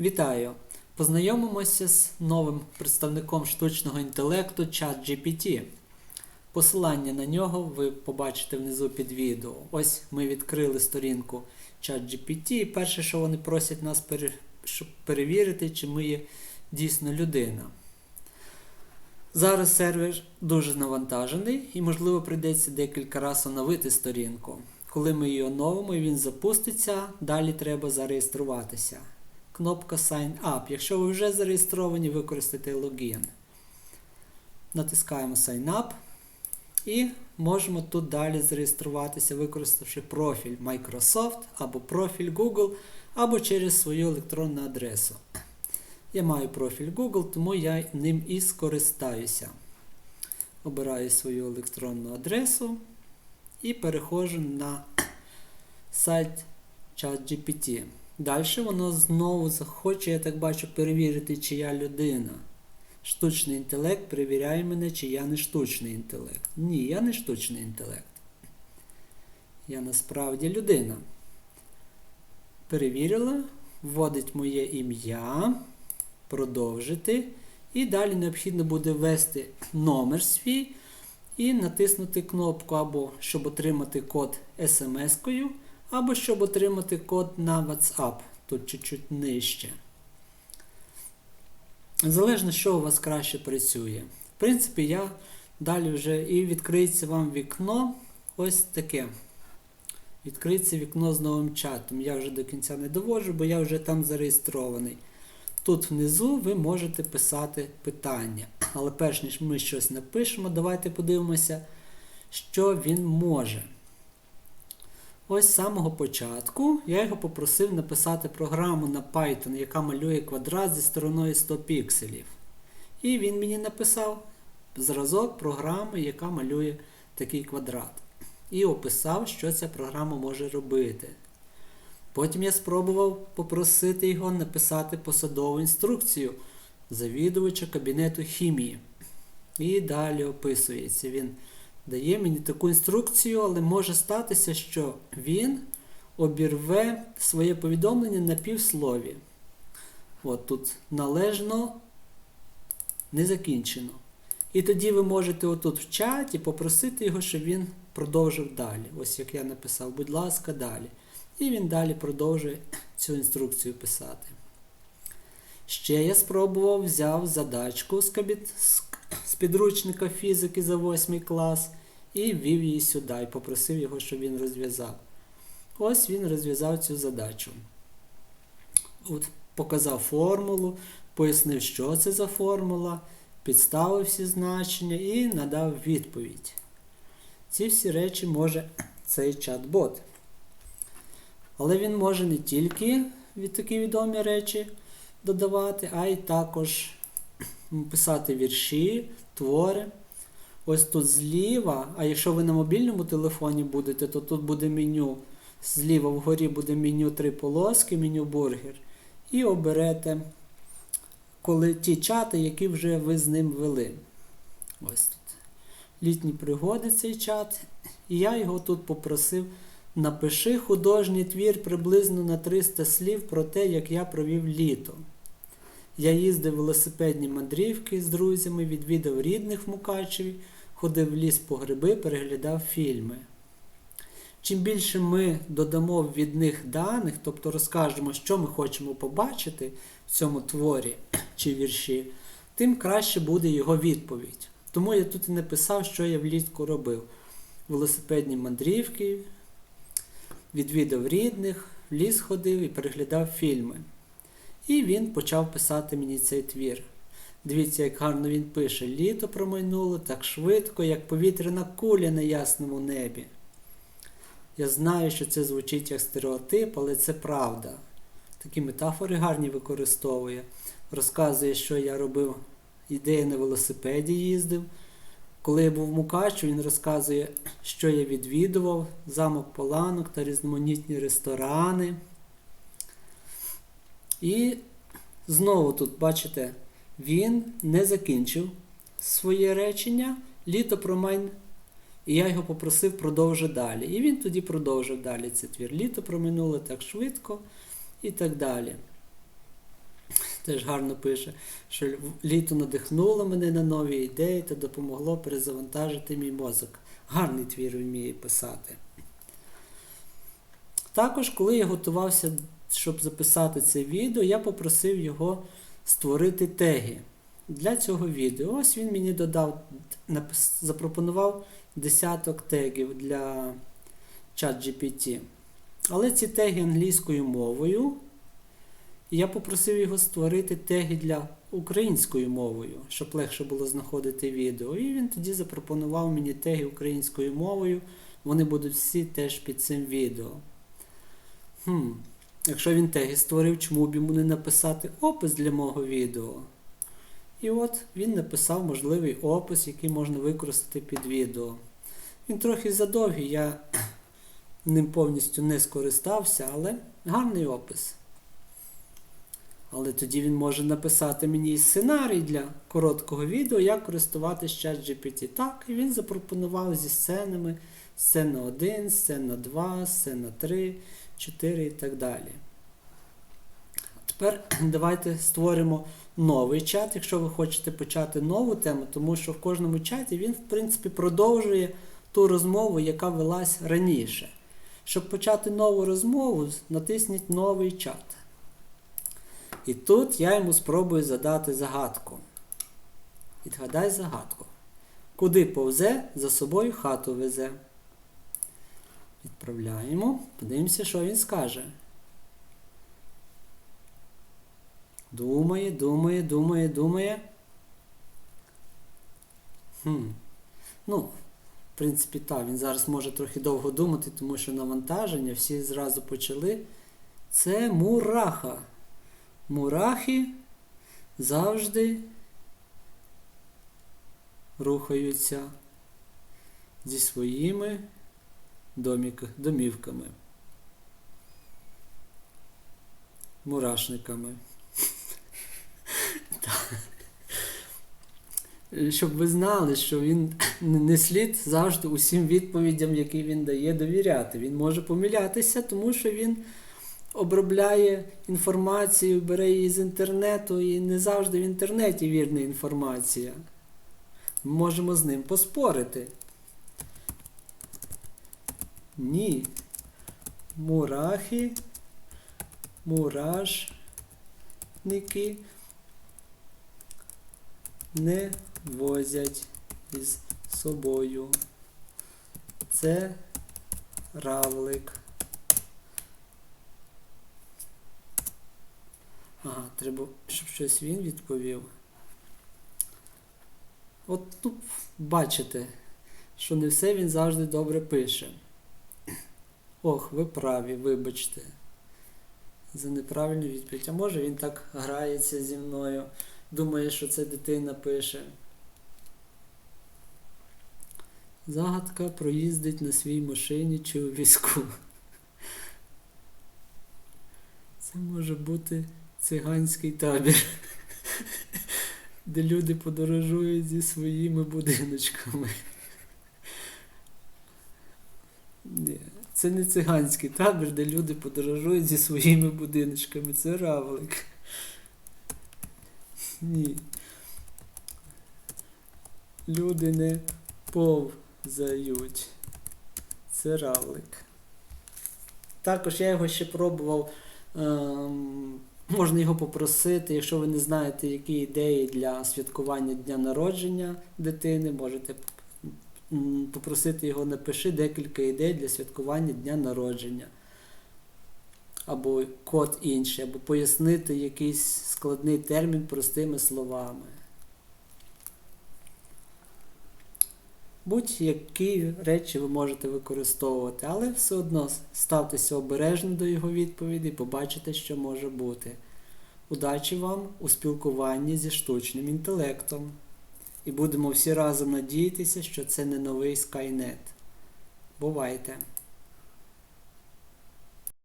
Вітаю! Познайомимося з новим представником штучного інтелекту ChatGPT. Посилання на нього ви побачите внизу під відео. Ось ми відкрили сторінку ChatGPT, і перше, що вони просять нас щоб перевірити, чи ми є дійсно людина. Зараз сервер дуже навантажений і, можливо, прийдеться декілька разів оновити сторінку. Коли ми її оновимо і він запуститься, далі треба зареєструватися. Кнопка Sign Up. Якщо ви вже зареєстровані, використайте логін. Натискаємо Sign Up і можемо тут далі зареєструватися, використавши профіль Microsoft або профіль Google, або через свою електронну адресу. Я маю профіль Google, тому я ним і скористаюся. Обираю свою електронну адресу і переходжу на сайт ChatGPT. Далі воно знову захоче, я так бачу, перевірити, чи я людина. Штучний інтелект перевіряє мене, чи я не штучний інтелект. Ні, я не штучний інтелект. Я насправді людина. Перевірила, вводить моє ім'я, продовжити. І далі необхідно буде ввести номер свій і натиснути кнопку або щоб отримати код смс-кою, або щоб отримати код на WhatsApp, тут чуть-чуть нижче. Залежно, що у вас краще працює. В принципі, я далі вже і відкриється вам вікно ось таке. Відкриється вікно з новим чатом. Я вже до кінця не доводжу, бо я вже там зареєстрований. Тут внизу ви можете писати питання. Але перш ніж ми щось напишемо, давайте подивимося, що він може. Ось з самого початку я його попросив написати програму на Python, яка малює квадрат зі стороною 100 пікселів. І він мені написав зразок програми, яка малює такий квадрат. І описав, що ця програма може робити. Потім я спробував попросити його написати посадову інструкцію завідувача кабінету хімії. І далі описується. Він дає мені таку інструкцію, але може статися, що він обірве своє повідомлення на півслові. От тут належно не закінчено. І тоді ви можете отут в чаті попросити його, щоб він продовжив далі. Ось як я написав, будь ласка, далі. І він далі продовжує цю інструкцію писати. Ще я спробував, взяв задачку з, підручника фізики за 8 клас і ввів її сюди, і попросив його, щоб він розв'язав. Ось він розв'язав цю задачу. От Показав формулу, пояснив, що це за формула, підставив всі значення і надав відповідь. Ці всі речі може цей чат-бот. Але він може не тільки від такі відомі речі додавати, а й також писати вірші, твори. Ось тут зліва, а якщо ви на мобільному телефоні будете, то тут буде меню. Зліва вгорі буде меню три полоски, меню бургер. І оберете коли ті чати, які вже ви з ним вели. Ось тут. Літні пригоди цей чат. І я його тут попросив. Напиши художній твір приблизно на 300 слів про те, як я провів літо. Я їздив велосипедні мандрівки з друзями, відвідав рідних в Мукачеві, ходив в ліс по гриби, переглядав фільми. Чим більше ми додамо від них даних, тобто розкажемо, що ми хочемо побачити в цьому творі чи вірші, тим краще буде його відповідь. Тому я тут і написав, що я влітку робив. Велосипедні мандрівки, відвідав рідних, в ліс ходив і переглядав фільми. І він почав писати мені цей твір. Дивіться, як гарно він пише: літо промайнуло так швидко, як повітряна куля на ясному небі. Я знаю, що це звучить як стереотип, але це правда. Такі метафори гарні використовує. Розказує, що я робив ідеї на велосипеді їздив. Коли я був в Мукачу, він розказує, що я відвідував, замок Поланок та різноманітні ресторани. І знову тут, бачите, він не закінчив своє речення, літо промайн. І я його попросив продовжити далі. І він тоді продовжив далі цей твір. Літо проминуло так швидко і так далі. теж гарно пише, що літо надихнуло мене на нові ідеї та допомогло перезавантажити мій мозок. Гарний твір вміє писати. Також, коли я готувався, щоб записати це відео, я попросив його створити теги для цього відео. Ось він мені додав, запропонував десяток тегів для ChatGPT. Але ці теги англійською мовою. Я попросив його створити теги для українською мовою, щоб легше було знаходити відео. І він тоді запропонував мені теги українською мовою. Вони будуть всі теж під цим відео. Хм, якщо він теги створив, чому б йому не написати опис для мого відео? І от він написав можливий опис, який можна використати під відео. Він трохи задовгий, я ним повністю не скористався, але гарний опис. Але тоді він може написати мені сценарій для короткого відео, як користуватися ChatGPT. Так, і він запропонував зі сценами сцена 1, сцена 2, сцена 3, 4 і так далі. Тепер давайте створимо новий чат, якщо ви хочете почати нову тему, тому що в кожному чаті він, в принципі, продовжує ту розмову, яка велась раніше. Щоб почати нову розмову, натисніть новий чат. І тут я йому спробую задати загадку. Відгадай загадку. Куди повзе, за собою хату везе. Відправляємо. Подивимося, що він скаже. Думає, думає, думає, думає. Хм. Ну, в принципі, так, він зараз може трохи довго думати, тому що навантаження всі зразу почали. Це мураха. Мурахи завжди рухаються зі своїми домік, домівками. Мурашниками. Щоб ви знали, що він не слід завжди усім відповідям, які він дає, довіряти. Він може помилятися, тому що він обробляє інформацію, бере її з інтернету, і не завжди в інтернеті вірна інформація. Ми можемо з ним поспорити. Ні. Мурахи, мурашники не возять із собою. Це равлик. Ага, треба, щоб щось він відповів. От тут бачите, що не все він завжди добре пише. Ох, ви праві, вибачте. За неправильну відповідь. А може він так грається зі мною, думає, що це дитина пише. Загадка проїздить на своїй машині чи у візку. Це може бути циганський табір, де люди подорожують зі своїми будиночками. Ні, це не циганський табір, де люди подорожують зі своїми будиночками. Це равлик. Ні. Люди не повзають. Це равлик. Також я його ще пробував. Ем, можна його попросити, якщо ви не знаєте, які ідеї для святкування дня народження дитини, можете м, попросити його напиши декілька ідей для святкування дня народження. Або код інший, або пояснити якийсь складний термін простими словами. Будь-які речі ви можете використовувати, але все одно ставтеся обережно до його відповіді і побачите, що може бути. Удачі вам у спілкуванні зі штучним інтелектом. І будемо всі разом надіятися, що це не новий Skynet. Бувайте!